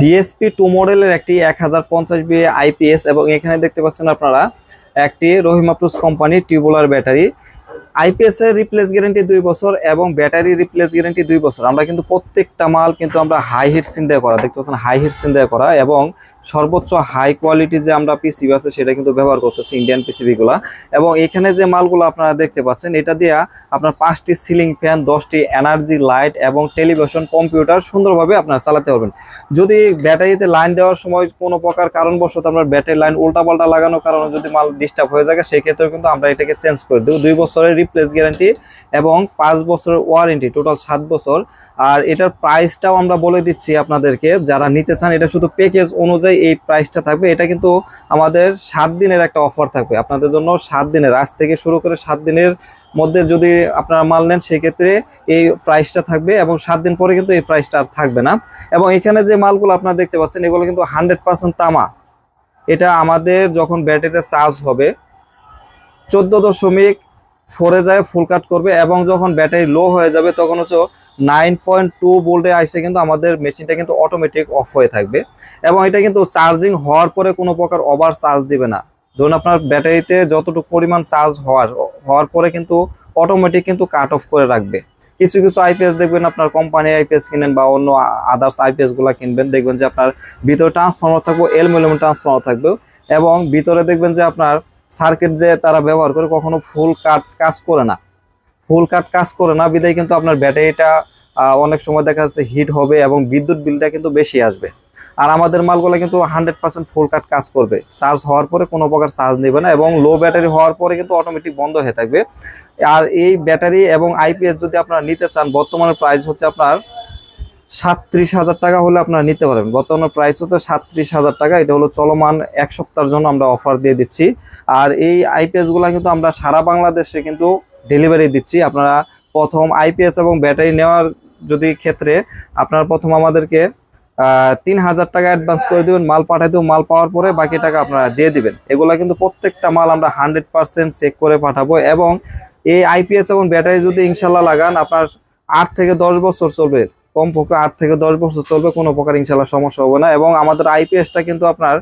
DSP two মডেলের একটি এক হাজার পঞ্চাশ বি আইপিএস এবং এখানে দেখতে পাচ্ছেন আপনারা একটি Rahima plus company tubular battery IPS এর রিপ্লেস গ্যারেন্টি দুই বছর এবং ব্যাটারি রিপ্লেস গ্যারেন্টি দুই বছর। আমরা কিন্তু প্রত্যেকটা মাল কিন্তু আমরা হাই হিট সিন করা। দেখতে পাচ্ছেন হাই হিট সিন করা এবং সর্বোচ্চ হাই কোয়ালিটি যে আমরা পিসিবি আছে, সেটা কিন্তু ব্যবহার করতেছি ইন্ডিয়ান পিসিবি গুলা। এবং এখানে যে মালগুলো আপনারা দেখতে পাচ্ছেন, এটা দিয়ে আপনার পাঁচটি সিলিং ফ্যান দশটি এনার্জি লাইট এবং টেলিভিশন কম্পিউটার সুন্দরভাবে আপনারা চালাতে পারবেন। যদি ব্যাটারিতে লাইন দেওয়ার সময় কোনো প্রকার কারণবশত আপনার ব্যাটারি লাইন উল্টাপাল্টা লাগানোর কারণে যদি মাল ডিস্টার্ব হয়ে যায় সেক্ষেত্রে কিন্তু আমরা এটাকে চেঞ্জ করে দেবো। দুই বছরের রিপ্লেস গ্যারান্টি এবং পাঁচ বছরের ওয়ারেন্টি টোটাল সাত বছর। আর এটার প্রাইসটাও আমরা বলে দিচ্ছি আপনাদেরকে, যারা নিতে চান, এটা শুধু প্যাকেজ অনুযায়ী এই প্রাইসটা থাকবে। এটা কিন্তু আমাদের সাত দিনের একটা অফার থাকবে। আপনাদের জন্য সাত দিনের, আজ থেকে শুরু করে সাত দিনের মধ্যে যদি আপনারা মাল নেন, সেক্ষেত্রে এই প্রাইসটা থাকবে এবং সাত দিন পরে কিন্তু এই প্রাইসটা আর থাকবে না। এবং এখানে যে মালগুলো আপনারা দেখতে পাচ্ছেন, এগুলো কিন্তু হান্ড্রেড পার্সেন্ট তামা। এটা আমাদের যখন ব্যাটারিতে চার্জ হবে, চোদ্দ দশমিক ফোরে যায় ফুল কাট করবে এবং যখন ব্যাটারি লো হয়ে যাবে, তখন হচ্ছে নাইন পয়েন্ট টু ভোল্টে আসে কিন্তু আমাদের মেশিনটা কিন্তু অটোমেটিক অফ হয়ে থাকবে। এবং এটা কিন্তু চার্জিং হওয়ার পরে কোনো প্রকার ওভার চার্জ দিবে না। ধরুন আপনার ব্যাটারিতে যতটুকু পরিমাণ চার্জ হওয়ার হওয়ার পরে কিন্তু অটোমেটিক কিন্তু কাট অফ করে রাখবে। কিছু কিছু আইপিএস দেখবেন আপনার কোম্পানি আইপিএস কিনেন বা অন্য আদার্স আইপিএসগুলা কিনবেন, দেখবেন যে আপনার ভিতরে ট্রান্সফর্মার থাকবে এলমুলিয়াম ট্রান্সফর্মার থাকবে এবং ভিতরে দেখবেন যে আপনার সার্কিট যে তারা ব্যবহার করে কখনো ফুল কাট কাজ করে না। ফুল কাট কাজ করে না, বিদায় কিন্তু আপনার ব্যাটারিটা অনেক সময় দেখা যাচ্ছে হিট হবে এবং বিদ্যুৎ বিলটা কিন্তু বেশি আসবে। আর আমাদের মালগুলো কিন্তু হান্ড্রেড পার্সেন্ট ফুল কাট কাজ করবে। চার্জ হওয়ার পরে কোনো প্রকার চার্জ নেবে না এবং লো ব্যাটারি হওয়ার পরে কিন্তু অটোমেটিক বন্ধ হয়ে থাকবে। আর এই ব্যাটারি এবং আইপিএস যদি আপনারা নিতে চান, বর্তমানে প্রাইস হচ্ছে আপনার সাতত্রিশ হাজার টাকা হলে আপনারা নিতে পারবেন। বর্তমানে প্রাইস হচ্ছে সাতত্রিশ হাজার টাকা, এটা হলো চলমান এক সপ্তাহের জন্য আমরা অফার দিয়ে দিচ্ছি। আর এই আইপিএসগুলা কিন্তু আমরা সারা বাংলাদেশে কিন্তু ডেলিভারি দিচ্ছি। আপনারা প্রথম আইপিএস এবং ব্যাটারি নেওয়ার যদি ক্ষেত্রে আপনারা প্রথম আমাদেরকে তিন হাজার টাকা অ্যাডভান্স করে দিবেন, মাল পাঠাই দেবো, মাল পাওয়ার পরে বাকি টাকা আপনারা দিয়ে দিবেন। এগুলা কিন্তু প্রত্যেকটা মাল আমরা হান্ড্রেড পার্সেন্ট চেক করে পাঠাবো এবং এই আইপিএস এবং ব্যাটারি যদি ইনশাল্লাহ লাগান, আপনার আট থেকে দশ বছর চলবে। কমপক্ষে আট থেকে দশ বছর চলবে, কোনো প্রকার ইনশাল্লাহ সমস্যা হবে না এবং আমাদের আইপিএসটা কিন্তু আপনার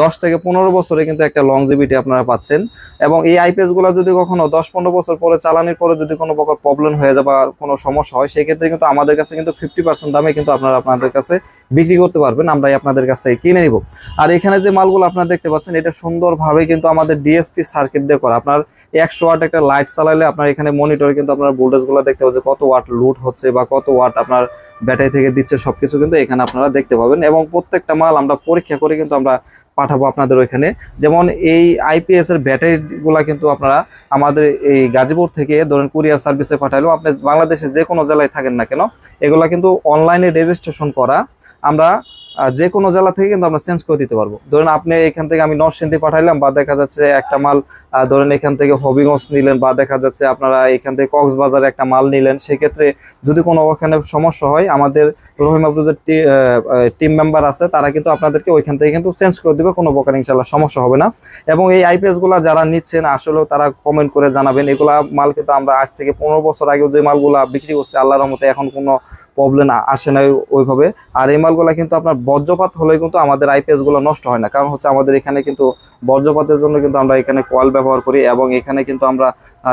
দশ থেকে পনেরো বছরে কিন্তু একটা লংজিভিটি আপনারা পাচ্ছেন। এবং এই আইপিএসগুলো যদি কখনো দশ পনেরো বছর পরে চালানোর পরে যদি কোনো প্রকার প্রবলেম হয়ে যায় বা কোনো সমস্যা হয়, সেক্ষেত্রে কিন্তু আমাদের কাছে কিন্তু ফিফটি পার্সেন্ট দামে কিন্তু আপনারা আপনাদের কাছে বিক্রি করতে পারবেন। আমরাই আপনাদের কাছ থেকে কিনে নিব। আর এখানে যে মালগুলো আপনারা দেখতে পাচ্ছেন, এটা সুন্দরভাবে কিন্তু আমাদের ডিএসপি সার্কিট দিয়ে করা। আপনার একশো ওয়াট একটা লাইট চালালে আপনার এখানে মনিটরে কিন্তু আপনার ভোল্টেজগুলো দেখতে পাচ্ছেন, কত ওয়াট লুট হচ্ছে বা কত ওয়াট আপনার ব্যাটারি থেকে দিচ্ছে সবকিছু কিন্তু এখানে আপনারা দেখতে পাবেন। এবং প্রত্যেকটা মাল আমরা পরীক্ষা করে কিন্তু আমরা পাঠাবো আপনাদের ওইখানে। যেমন এই আইপিএস এর ব্যাটারিগুলা কিন্তু আপনারা আমাদের এই গাজীপুর থেকে ধরেন কুরিয়ার সার্ভিসে পাঠালেও আপনি বাংলাদেশে যে কোনো জেলায় থাকেন না কেন, এগুলা কিন্তু অনলাইনে রেজিস্ট্রেশন করা। আমরা যে কোনো জেলা থেকে কিন্তু আমরা চেঞ্জ করে দিতে পারব। ধরেন আপনি এখান থেকে আমি নরসিংদী পাঠাইলাম, বা দেখা যাচ্ছে একটা মাল ধরেন এখান থেকে হবিগঞ্জ নিলেন, বা দেখা যাচ্ছে আপনারা এখান থেকে কক্সবাজারে একটা মাল নিলেন, সেক্ষেত্রে যদি কোনো ওখানে সমস্যা হয়, আমাদের রহিমা টিম মেম্বার আছে, তারা কিন্তু আপনাদেরকে ওইখান থেকে কিন্তু চেঞ্জ করে দিবে, কোনো প্রকার ইনশাল্লাহ সমস্যা হবে না। এবং এই আইপিএসগুলা যারা নিচ্ছেন, আসলেও তারা কমেন্ট করে জানাবেন, এগুলা মাল কিন্তু আমরা আজ থেকে পনেরো বছর আগে যে মালগুলা বিক্রি করছি, আল্লাহর রহমতে এখন কোনো প্রবলেম আসে না ওইভাবে। আর এই মালগুলা কিন্তু আপনার বজ্রপাত হলে কিন্তু আমাদের আইপিএসগুলো নষ্ট হয় না। কারণ হচ্ছে আমাদের এখানে কিন্তু বজ্রপাতের জন্য কিন্তু আমরা এখানে কয়েল ব্যবহার করি এবং এখানে কিন্তু আমরা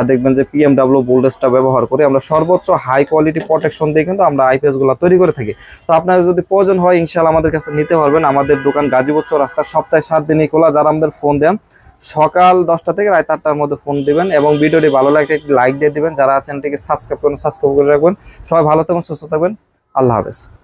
দেখবেন যে পিএমডাব্লিউ ভোল্টেজটা ব্যবহার করি। আমরা সর্বোচ্চ হাই কোয়ালিটি প্রোটেকশন দিয়ে কিন্তু আমরা আইপিএসগুলো তৈরি করে থাকি। তো আপনাদের যদি প্রয়োজন হয় ইনশাল্লাহ আমাদের কাছে নিতে পারবেন। আমাদের দোকান গাজীপুর রাস্তার সপ্তাহে সাত দিনই খোলা। যারা আমাদের ফোন দেন, সকাল দশটা থেকে রাত আটটার মধ্যে ফোন দিবেন এবং ভিডিওটি ভালো লাগলে একটি লাইক দিয়ে দিবেন। যারা আছেন সাবস্ক্রাইব করুন সাবস্ক্রাইব করে রাখবেন। সবাই ভালো থাকবেন, সুস্থ থাকবেন। আল্লাহ হাফেজ।